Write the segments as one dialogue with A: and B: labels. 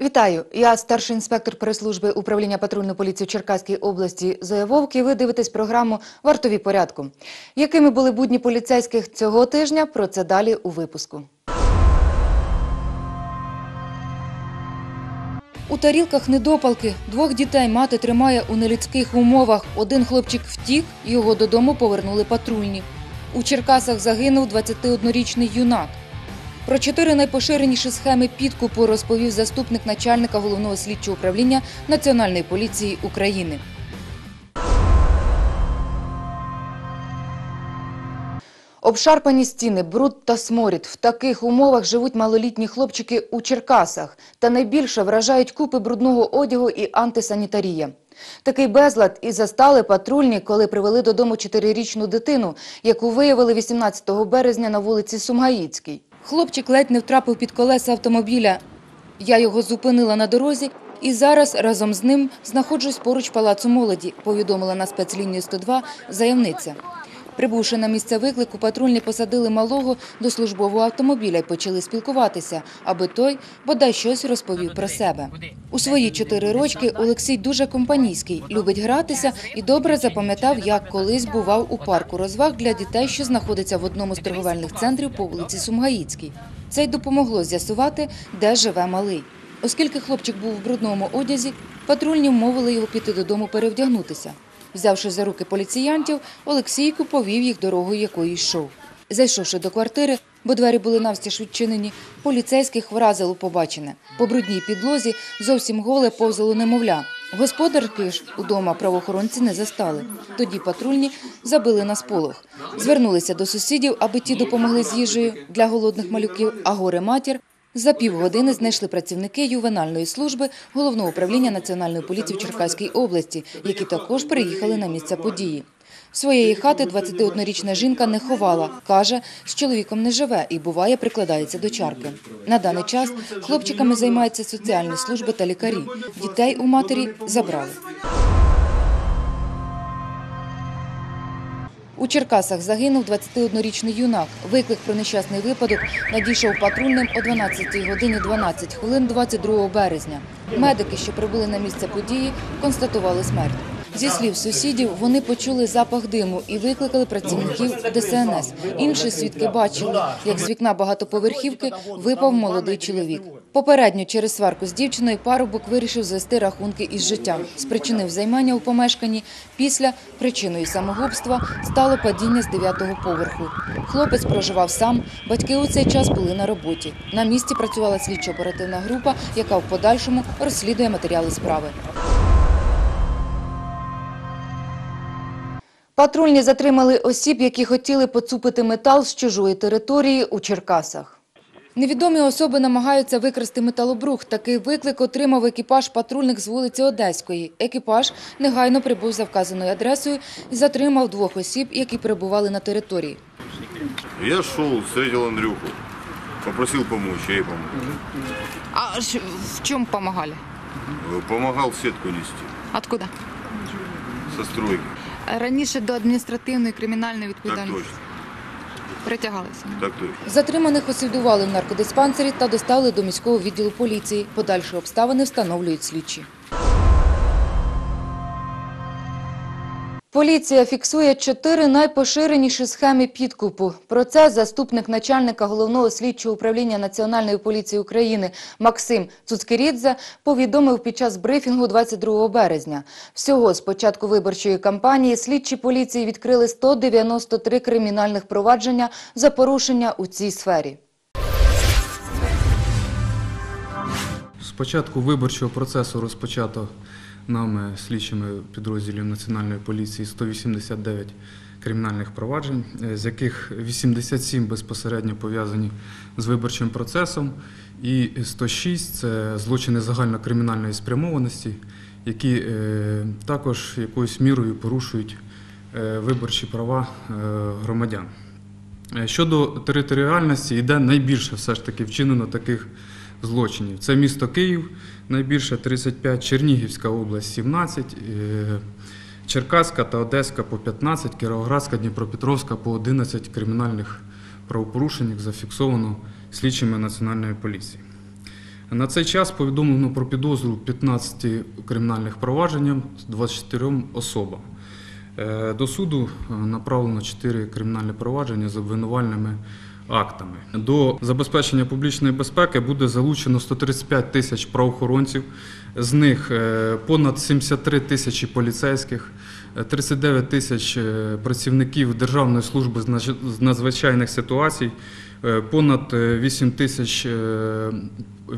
A: Вітаю! Я старший інспектор прес-служби управління патрульної поліції в Черкаській області Зоя Вовк і ви дивитесь програму Вартові порядку. Якими були будні поліцейських цього тижня? Про це далі у випуску. У тарілках недопалки. Двох дітей мати тримає у нелюдських умовах. Один хлопчик втік, його додому повернули патрульні. У Черкасах загинув 21-річний юнак. Про чотири найпоширеніші схеми підкупу розповів заступник начальника головного слідчого управління Національної поліції України. Обшарпані стіни, бруд та сморід. В таких умовах живуть малолітні хлопчики у Черкасах. Та найбільше вражають купи брудного одягу і антисанітарія. Такий безлад і застали патрульні, коли привели додому чотирирічну дитину, яку виявили 18 березня на вулиці Сумгаїцькій. Хлопчик ледь не втрапив під колеса автомобіля. Я його зупинила на дорозі і зараз разом з ним знаходжусь поруч палацу молоді, повідомила на спецлінію 102 заявниця. Прибувши на місце виклику, патрульні посадили малого до службового автомобіля і почали спілкуватися, аби той бодай щось розповів про себе. У свої чотири рочки Олексій дуже компанійський, любить гратися і добре запам'ятав, як колись бував у парку розваг для дітей, що знаходиться в одному з торговельних центрів по вулиці Сумгаїцькій. Це й допомогло з'ясувати, де живе малий. Оскільки хлопчик був в брудному одязі, патрульні вмовили його піти додому перевдягнутися. Взявши за руки поліціянтів, Олексійко повів їх дорогою, якою йшов. Зайшовши до квартири, бо двері були навстіж відчинені, поліцейських вразило побачене. По брудній підлозі зовсім голе повзало немовля. Господарки ж удома правоохоронці не застали. Тоді патрульні забили на сполох. Звернулися до сусідів, аби ті допомогли з їжею для голодних малюків, а горе матір за півгодини знайшли працівники ювенальної служби головного управління національної поліції в Черкаській області, які також приїхали на місце події. Своєї хати 21-річна жінка не ховала. Каже, з чоловіком не живе і буває прикладається до чарки. На даний час хлопчиками займаються соціальні служби та лікарі. Дітей у матері забрали. У Черкасах загинув 21-річний юнак. Виклик про нещасний випадок надійшов патрульним о 12 годині 12 хвилин 22 березня. Медики, що прибули на місце події, констатували смерть. Зі слів сусідів, вони почули запах диму і викликали працівників ДСНС. Інші свідки бачили, як з вікна багатоповерхівки випав молодий чоловік. Попередньо через сварку з дівчиною парубок вирішив звести рахунки із життям. Спричинив займання у помешканні. Після причиною самогубства стало падіння з дев'ятого поверху. Хлопець проживав сам. Батьки у цей час були на роботі. На місці працювала слідчо-оперативна група, яка в подальшому розслідує матеріали справи. Патрульні затримали осіб, які хотіли поцупити метал з чужої території у Черкасах. Невідомі особи намагаються викрасти металобрух. Такий виклик отримав екіпаж патрульних з вулиці Одеської. Екіпаж негайно прибув за вказаною адресою і затримав двох осіб, які перебували на території.
B: Я шел, встретил Андрюху, попросил помочь, я ей помог.
C: А в чем помогали?
B: Э, Помогал сетку нести
C: Откуда?
B: со стройки.
C: Раніше до адміністративної кримінальної відповідальності притягалися.
B: так точно.
A: Затриманих освідували в наркодиспансері та доставили до міського відділу поліції. Подальші обставини встановлюють слідчі. Поліція фіксує чотири найпоширеніші схеми підкупу. Про це заступник начальника головного слідчого управління Національної поліції України Максим Цуцкерідзе повідомив під час брифінгу 22 березня. Всього з початку виборчої кампанії слідчі поліції відкрили 193 кримінальних провадження за порушення у цій сфері.
D: З початку виборчого процесу розпочато нами слідчими підрозділів Національної поліції 189 кримінальних проваджень, е, з яких 87 безпосередньо пов'язані з виборчим процесом, і 106 це злочини загальнокримінальної спрямованості, які е, також якоюсь мірою порушують е, виборчі права громадян. Щодо територіальності, йде найбільше все ж таки вчинено таких злочинів. Це місто Київ, найбільше 35, Чернігівська область 17, е, Черкаська та Одеська по 15, Кіровоградська, Дніпропетровська по 11 кримінальних правопорушень зафіксовано слідчими Національної поліції. На цей час повідомлено про підозру 15 кримінальних провадженням з 24 особам. Е, До суду е, направлено 4 кримінальні провадження з обвинувальними актами. До забезпечення публічної безпеки буде залучено 135 тисяч правоохоронців, з них е, понад 73 тисячі поліцейських, е, 39 тисяч е, працівників Державної служби з надзвичайних ситуацій, е, понад е, 8 тисяч е,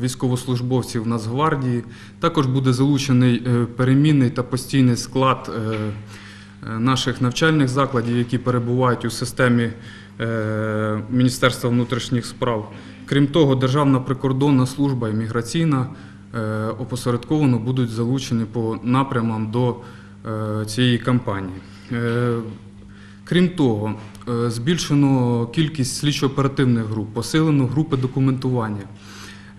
D: військовослужбовців Нацгвардії. Також буде залучений е, перемінний та постійний склад е, е, наших навчальних закладів, які перебувають у системі е, Міністерства внутрішніх справ. Крім того, Державна прикордонна служба і міграційна е, опосередковано будуть залучені по напрямам до е, цієї кампанії. Е, Крім того, е, збільшено кількість слідчо-оперативних груп, посилено групи документування.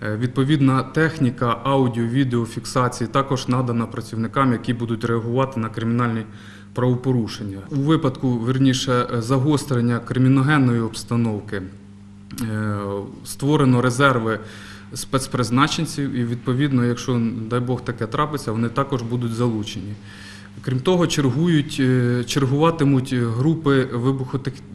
D: Е, Відповідна техніка аудіо, відеофіксації також надана працівникам, які будуть реагувати на кримінальні правопорушення. У випадку, верніше, е, загострення криміногенної обстановки е, створено резерви спецпризначенців, і відповідно, якщо, дай Бог, таке трапиться, вони також будуть залучені. Крім того, чергують, е, чергуватимуть групи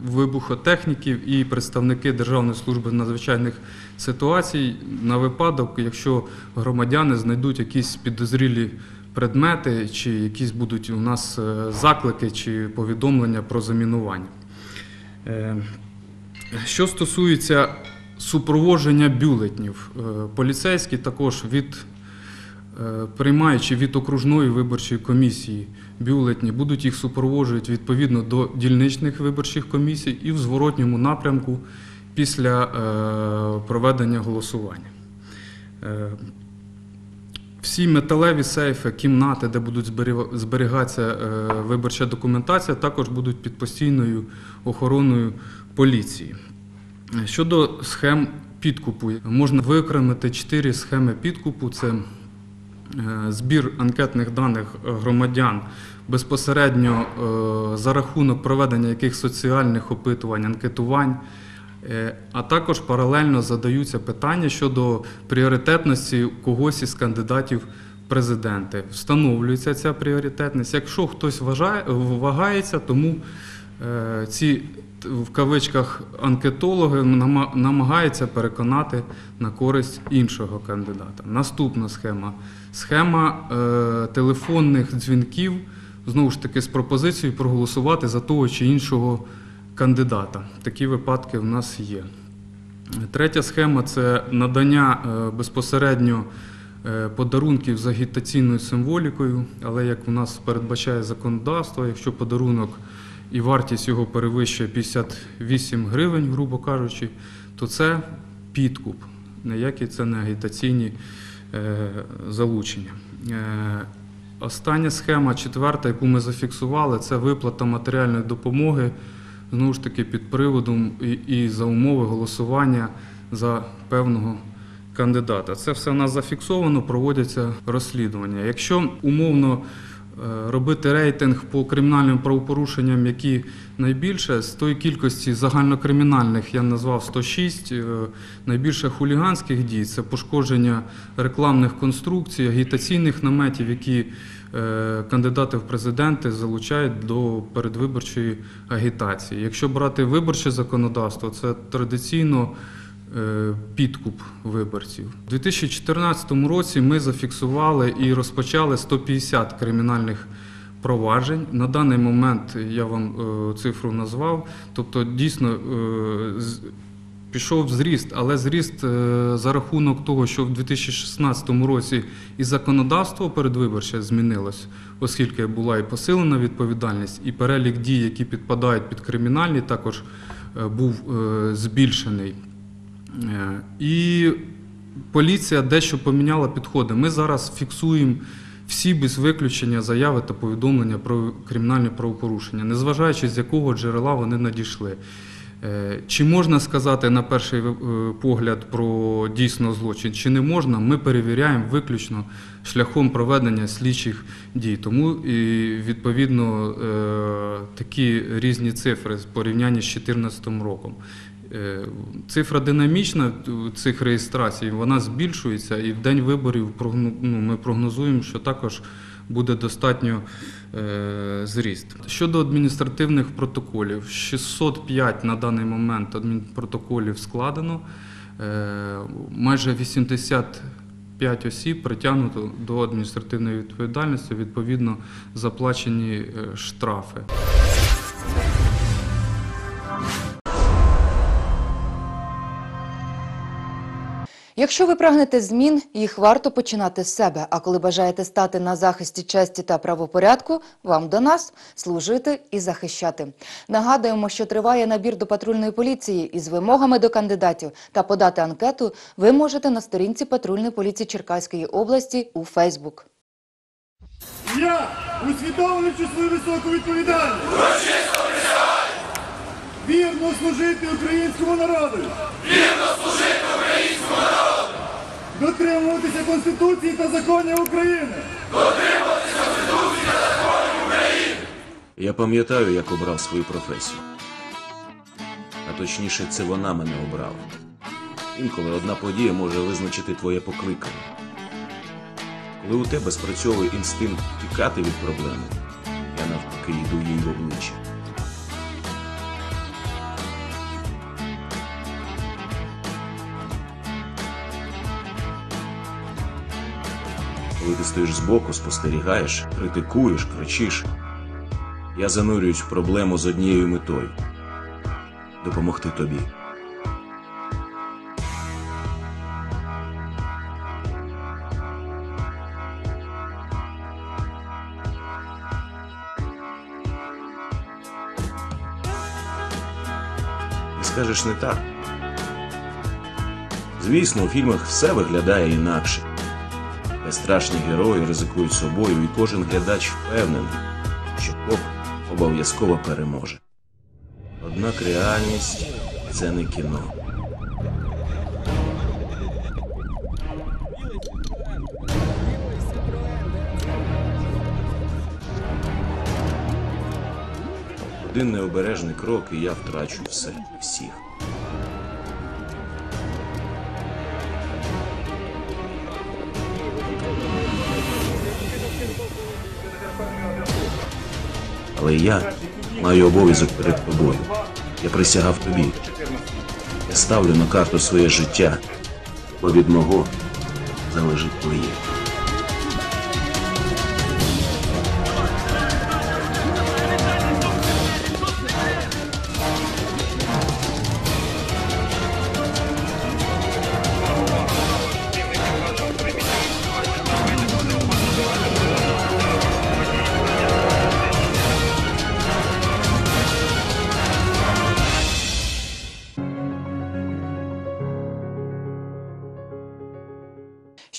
D: вибухотехніків і представники Державної служби надзвичайних ситуацій на випадок, якщо громадяни знайдуть якісь підозрілі предмети, чи якісь будуть у нас е, заклики чи повідомлення про замінування. Е, Що стосується супроводження бюлетнів, е, поліцейські також від приймаючи від окружної виборчої комісії бюлетні, будуть їх супроводжувати відповідно до дільничних виборчих комісій і в зворотньому напрямку після проведення голосування. Е, Всі металеві сейфи, кімнати, де будуть зберігатися е, виборча документація, також будуть під постійною охороною поліції. Щодо схем підкупу, можна виокремити чотири схеми підкупу: це е, збір анкетних даних громадян безпосередньо е, за рахунок проведення яких соціальних опитувань, анкетувань. Е, А також паралельно задаються питання щодо пріоритетності когось із кандидатів в президенти. Встановлюється ця пріоритетність. Якщо хтось вважає, вагається, тому е, ці в кавичках анкетологи намагаються переконати на користь іншого кандидата. Наступна схема схема е, телефонних дзвінків, знову ж таки, з пропозицією проголосувати за того чи іншого кандидата. Такі випадки в нас є. Третя схема це надання е, безпосередньо е, подарунків з агітаційною символікою, але як у нас передбачає законодавство, якщо подарунок і вартість його перевищує 58 гривень, грубо кажучи, то це підкуп. Ніякі це не агітаційні е, залучення. Остання схема, четверта, яку ми зафіксували, це виплата матеріальної допомоги знову ж таки під приводом і, і за умови голосування за певного кандидата. Це все в нас зафіксовано, проводяться розслідування. Якщо умовно е, робити рейтинг по кримінальним правопорушенням, які найбільше, з тої кількості загальнокримінальних я назвав 106, е, найбільше хуліганських дій це пошкодження рекламних конструкцій, агітаційних наметів, які кандидати в президенти залучають до передвиборчої агітації. Якщо брати виборче законодавство, це традиційно е, підкуп виборців. У 2014 році ми зафіксували і розпочали 150 кримінальних проваджень. На даний момент я вам е, цифру назвав. Тобто, дійсно е, пішов зріст, але зріст е, за рахунок того, що в 2016 році і законодавство передвиборче змінилось, оскільки була і посилена відповідальність, і перелік дій, які підпадають під кримінальні, також е, був е, збільшений. І поліція дещо поміняла підходи. Ми зараз фіксуємо всі без виключення заяви та повідомлення про кримінальні правопорушення, незважаючи з якого джерела вони надійшли. Е, Чи можна сказати на перший е, погляд про дійсно злочин, чи не можна, ми перевіряємо виключно шляхом проведення слідчих дій. Тому і відповідно е, такі різні цифри в порівнянні з 2014 роком. Цифра динамічна цих реєстрацій, вона збільшується, і в день виборів ну, ми прогнозуємо, що також буде достатньо зріст. Щодо адміністративних протоколів, 605 на даний момент адмінпротоколів складено, майже 80 5 осіб притягнуто до адміністративної відповідальності, відповідно заплачені е, штрафи.
A: Якщо ви прагнете змін, їх варто починати з себе. А коли бажаєте стати на захисті честі та правопорядку, вам до нас служити і захищати. Нагадуємо, що триває набір до патрульної поліції із вимогами до кандидатів. Та подати анкету ви можете на сторінці патрульної поліції Черкаської області у Фейсбук.
E: Я, усвідомлюючи свою високу відповідальність, вірно служити українському народу. Вірно служити українському народу. Дотримуватися Конституції та законів України.
F: Я пам'ятаю, як обрав свою професію. А точніше, це вона мене обрала. Інколи одна подія може визначити твоє покликання. Коли у тебе спрацьовує інстинкт тікати від проблеми, я навпаки йду їй в обличчя. Коли ти стоїш збоку, спостерігаєш, критикуєш, кричиш, я занурююсь в проблему з однією метою допомогти тобі. Ти скажеш не так. Звісно, у фільмах все виглядає інакше. Безстрашні герої ризикують собою, і кожен глядач впевнений, що коп обов'язково переможе. Однак реальність це не кіно. Один необережний крок, і я втрачу все всіх. Але я маю обов'язок перед тобою. Я присягав тобі. Я ставлю на карту своє життя, бо від мого залежить твоє.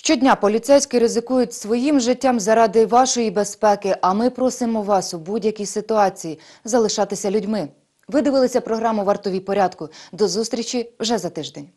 A: Щодня поліцейські ризикують своїм життям заради вашої безпеки, а ми просимо вас у будь-якій ситуації залишатися людьми. Ви дивилися програму «Вартові порядку». До зустрічі вже за тиждень.